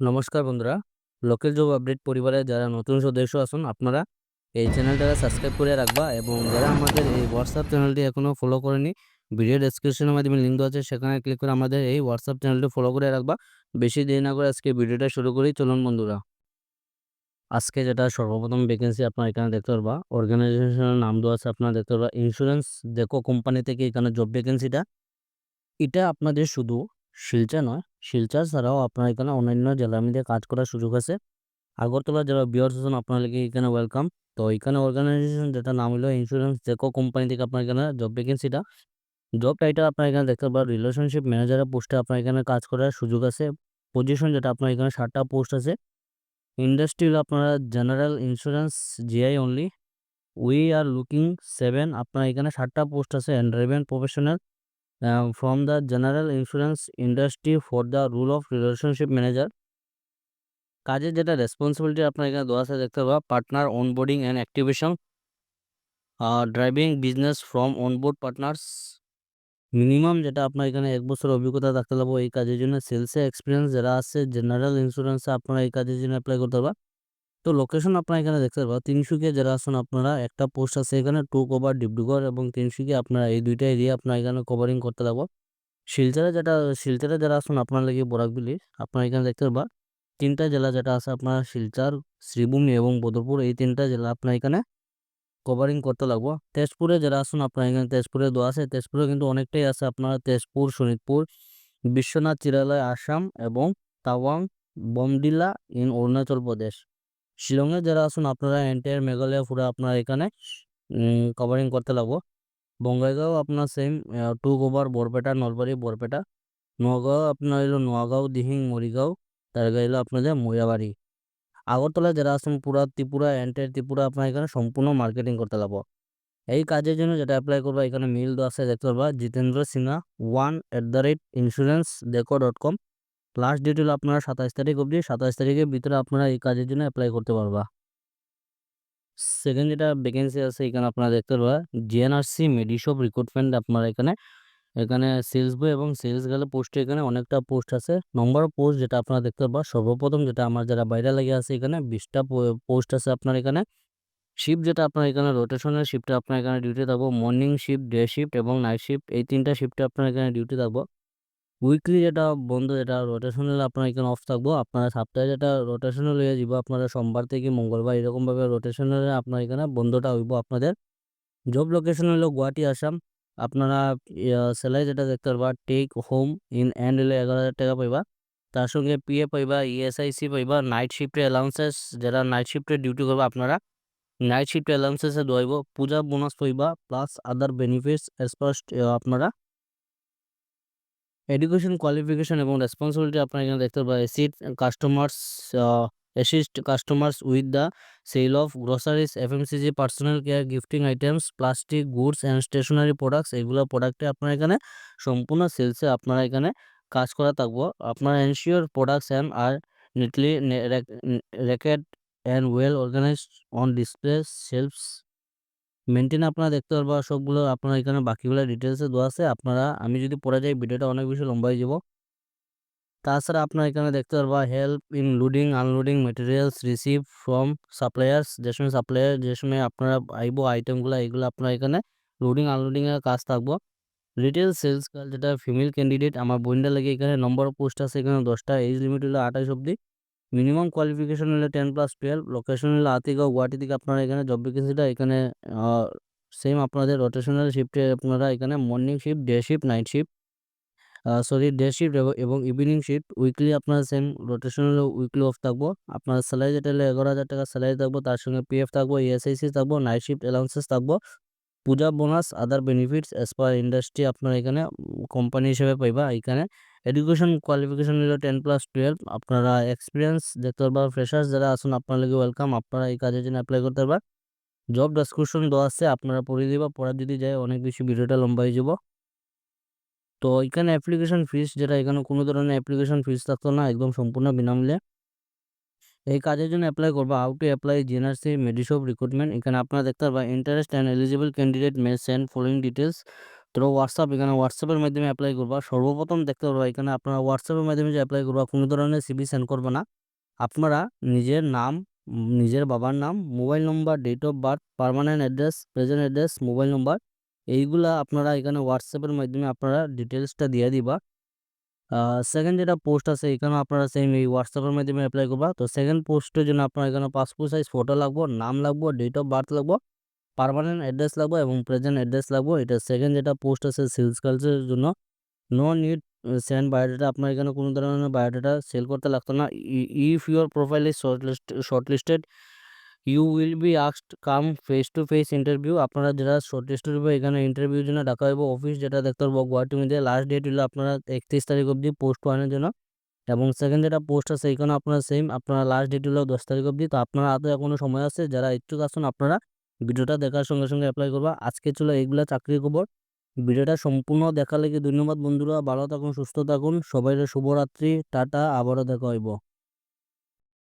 নমস্কার বন্ধুরা, local job update পরিবারে যারা নতুন সদস্য আসুন আপনারা এই চ্যানেলটা সাবস্ক্রাইব করে রাখবা এবং যারা আমাদের এই হোয়াটসঅ্যাপ চ্যানেলটি এখনও ফলো করেনি ভিডিও ডেসক্রিপশনের মাধ্যমে লিঙ্ক দেওয়া আছে, সেখানে ক্লিক করে আমাদের এই হোয়াটসঅ্যাপ চ্যানেলটি ফলো করে রাখবা। বেশি দেরি না করে আজকে ভিডিওটা শুরু করি, চলুন বন্ধুরা। আজকে যেটা সর্বপ্রথম ভ্যাকেন্সি আপনার এখানে দেখতে পারবা অর্গানাইজেশনের নাম দেওয়া আছে, আপনারা দেখতে পারবা ইন্স্যুরেন্স দেখো কোম্পানি থেকে এখানে জব ভ্যাকেন্সিটা এটা আপনাদের শুধু শিলচর নয় শিলচর ছাড়াও আপনার এখানে অন্যান্য জেলার মধ্যে কাজ করার সুযোগ আছে। আগরতলা যারা বিয়ার আছেন আপনাদেরকে এখানে ওয়েলকাম তো এখানে অর্গানাইজেশন যেটা নাম হলো ইন্স্যুরেন্স জেকো কোম্পানি থেকে আপনার এখানে জব ভ্যাকেন্সিটা জব টাইটেল আপনার এখানে দেখতে পাবেন রিলেশনশিপ ম্যানেজারের পোস্টে আপনার এখানে কাজ করার সুযোগ আছে। পজিশন যেটা আপনার এখানে ষাটটা পোস্ট আছে। ইন্ডাস্ট্রি হলো আপনারা general insurance GI only we are looking seven আপনার এখানে ষাটটা পোস্ট আছে and driven professional from the general insurance industry for the rule of relationship manager কাজের যেটা রেসপন্সিবিলিটি আপনার এখানে দেওয়া আছে, দেখতে পাবা partner onboarding and activation driving business from onboard partners minimum যেটা আপনার এখানে এক বছর অভিজ্ঞতা থাকতে লাগবো এই কাজের জন্য। সেলসে এক্সপিরিয়েন্স যারা আছে জেনারেল ইন্স্যুরেন্সে আপনারা এই কাজের জন্য অ্যাপ্লাই করতে পারবা তো লোকেশন আপনারা এখানে দেখতে পারবা তিনশুকিয়া যারা আছেন আপনারা, একটা পোস্ট আছে এখানে টু কভার ডিব্রুগড় এবং তিনশুকিয়া আপনারা এই দুইটা এরিয়া আপনারা এখানে কভারিং করতে লাগবো শিলচরে যেটা, শিলচরে যারা আছেন আপনার লাগে বরাকবিলি আপনারা এখানে দেখতে পারবা। তিনটা জেলা যেটা আছে আপনার শিলচর, শ্রীভূমি এবং বদরপুর, এই তিনটা জেলা আপনার এখানে কভারিং করতে লাগবো তেজপুরে যারা আসুন আপনার এখানে, তেজপুরে দেওয়া আছে। তেজপুরে কিন্তু অনেকটাই আছে আপনারা, তেজপুর শোনিতপুর বিশ্বনাথ, চিরালয়, আসাম এবং তাওয়াং, বমডিলা ইন অরুণাচল প্রদেশ। শিলংয়ে যারা আসুন আপনারা এন্টায়ার মেঘালয় পুরো আপনার এখানে কভারিং করতে লাগবো। বঙ্গাইগাঁও আপনার same to cover Barpeta Nalbari Barpeta, Nagaon আপনার হলো নোয়াগাঁও দিহিং মরিগাঁও তার হলো আপনাদের ময়াবাড়ি আগরতলা যারা আছেন, পুরা ত্রিপুরা এন্টায়ার ত্রিপুরা, আপনার এখানে সম্পূর্ণ মার্কেটিং করতে লাগবো। এই কাজের জন্য যেটা অ্যাপ্লাই করব, এখানে মেল দেওয়া আছে, দেখতে পারবা, Jitendra Sinha one at the rate insurance Dekho dot com last date হলো আপনারা সাতাশ তারিখ অবধি, সাতাশ তারিখের ভিতরে আপনারা এই কাজের জন্য অ্যাপ্লাই করতে পারবা। সেকেন্ড যেটা ভ্যাকেন্সি আছে, এখানে আপনারা দেখতে পারবা জিএনআরসি মেডিশপ রিক্রুটমেন্ট আপনারা এখানে এখানে সেলস বয় এবং সেলস গেলে পোস্টে এখানে অনেকটা পোস্ট আছে। নম্বর পোস্ট যেটা আপনারা দেখতে পারবা, সর্বপ্রথম যেটা আমার যারা বাইরে লাগে আছে এখানে, বিশটা পোস্ট আছে আপনার এখানে। শিফট যেটা আপনার এখানে রোটেশনের শিফটে আপনার এখানে ডিউটি থাকব মর্নিং শিফট ডে শিফট এবং নাইট শিফট এই তিনটা শিফটে আপনার এখানে ডিউটি থাকব। উইকলি যেটা বন্ধ যেটা রোটেশনাল আপনার এখানে অফ থাকব। আপনারা সপ্তাহে যেটা রোটেশনাল হয়ে যাব আপনারা সোমবার থেকে মঙ্গলবার এরকমভাবে রোটেশনালে আপনার এখানে বন্ধটা হইব আপনাদের। জব লোকেশন হলো গুয়াহাটি, আসাম। আপনারা স্যালারি যেটা দেখতে পারবা টেক হোম ইন এন্ড হলে এগারো হাজার টাকা পাইবা। তার সঙ্গে পিএ পাইবা ইএসআইসি পাইবা নাইট শিফটের অ্যালাউন্সেস যারা নাইট শিফটে ডিউটি করবে আপনারা নাইট শিফট অ্যালাউন্সেসে দোয়াইব। পূজা বোনাস পাইবা plus other benefits as first আপনারা এডুকেশন কোয়ালিফিকেশন এবং রেসপন্সিবিলিটি আপনারা এখানে দেখতে পাবেন sit customers assist customers with the sale of groceries FMCG personal care gifting items plastic goods and stationery products এগুলো প্রোডাক্টে আপনারা এখানে সম্পূর্ণ সেলসে আপনারা এখানে কাজ করা থাকব। আপনার ensure products and are neatly racked and well organised on display shelves maintain আপনারা দেখতে পারবা, সবগুলো আপনারা এখানে বাকিগুলো ডিটেলসে দেওয়া আছে। আপনারা, আমি যদি পড়ে যাই, ভিডিওটা অনেক বেশি লম্বাই যাব। তাছাড়া আপনারা এখানে দেখতে পারবা help in loading unloading materials receive from suppliers যে সময় সাপ্লায়ার যে সময় আপনারা আইব আইটেমগুলো এগুলো আপনারা এখানে লোডিং আনলোডিংয়ের কাজ থাকব। রিটেল সেলস গার্ল যেটা ফিমেল ক্যান্ডিডেট আমার বোনটা লাগে এখানে নম্বর পোস্ট আছে এখানে দশটা এজ লিমিট হলো আঠাশ অব্দি মিনিমাম কোয়ালিফিকেশন হলে টেন প্লাস টুয়েলভ লোকেশন হলে আতিগাঁও গুয়াহাটি থেকে আপনারা এখানে জব ভ্যাকেন্সিটা এখানে সেম আপনাদের রোটেশনাল শিফটে আপনারা এখানে morning shift day shift night shift sorry day shift এবং ইভিনিং শিফট উইকলি আপনার সেম রোটেশনাল উইকলি অফ থাকব। আপনার স্যালারি যেটা হলে এগারো হাজার টাকা স্যালারি থাকব, তার সঙ্গে পিএফ থাকব ইএসআইসি থাকব নাইট শিফট অ্যালাউন্সেস থাকব। Puja, bonus other benefits as per industry আপনার এখানে কোম্পানি হিসেবে পাইবা। এখানে এডুকেশন কোয়ালিফিকেশন হলো টেন প্লাস টুয়েলভ আপনারা এক্সপিরিয়েন্স দেখতে পারবা ফ্রেশার্স যারা আসুন আপনার লাগে ওয়েলকাম আপনারা এই কাজের জন্য অ্যাপ্লাই করতে পারবা। জব ডেসক্রিপশন দেওয়া আছে, আপনারা পড়ে দিবা। পড়া যদি যায়, অনেক বেশি ভিডিওটা লম্বা হয়ে যাব। তো এখানে অ্যাপ্লিকেশন ফিস যেটা এখানে কোনো ধরনের অ্যাপ্লিকেশন ফিস থাকতো না, একদম সম্পূর্ণ বিনামূল্যে। এই কাজের জন্য অ্যাপ্লাই করব। হাউ টু অ্যাপ্লাই জেনার্সি মেডিশপ রিক্রুটমেন্ট এখানে আপনারা দেখতে পারবা interest and eligible candidate may send following details to WhatsApp এখানে হোয়াটসঅ্যাপের মাধ্যমে অ্যাপ্লাই করবা। সর্বপ্রথম দেখতে পারবা এখানে আপনারা হোয়াটসঅ্যাপের মাধ্যমে যে অ্যাপ্লাই করবা, কোনো ধরনের সিভি সেন্ড করবে না। আপনারা নিজের নাম, নিজের বাবার নাম mobile number date of birth permanent address present address mobile number এইগুলা আপনারা এখানে হোয়াটসঅ্যাপের মাধ্যমে আপনারা ডিটেলসটা দিয়ে দিবা। সেকেন্ড যেটা পোস্ট আছে এখানে আপনারা সেম এই হোয়াটসঅ্যাপের মাধ্যমে অ্যাপ্লাই করবা। তো সেকেন্ড পোস্টের জন্য আপনার এখানে পাসপোর্ট সাইজ ফটো লাগবো, নাম লাগবো ডেট অফ বার্থ লাগবো পার্মানেন্ট অ্যাড্রেস লাগবো এবং প্রেজেন্ট অ্যাড্রেস লাগবো। এটা সেকেন্ড যেটা পোস্ট আছে সেলস কালচারের জন্য। নো নিড সেন্ড বায়োডাটা আপনার এখানে কোনো ধরনের বায়োডাটা সেল করতে লাগতো না। If your profile is shortlist shortlisted you will be asked come face to face interview আপনারা যারা শর্টলিস্টেড হবে এখানে ইন্টারভিউর জন্য ডাকা হইব অফিস যেটা দেখতে পারব গুয়াহাটি মধ্যে লাস্ট ডেট হলো আপনারা একত্রিশ তারিখ অবধি পোস্ট ওয়ানের জন্য। এবং সেকেন্ড যেটা পোস্ট আছে এখানে আপনারা সেম আপনারা লাস্ট ডেট হলো দশ তারিখ অবধি। তো আপনারা হাতে এখনও সময় আছে, যারা ইচ্ছুক আসুন আপনারা ভিডিওটা দেখার সঙ্গে সঙ্গে অ্যাপ্লাই করবা। আজকে ছিল এইগুলা চাকরির খবর। ভিডিওটা সম্পূর্ণ দেখার লেগে ধন্যবাদ বন্ধুরা। ভালো থাকুন, সুস্থ থাকুন। সবাই শুভরাত্রি। টাটা। আবারও দেখা হইব।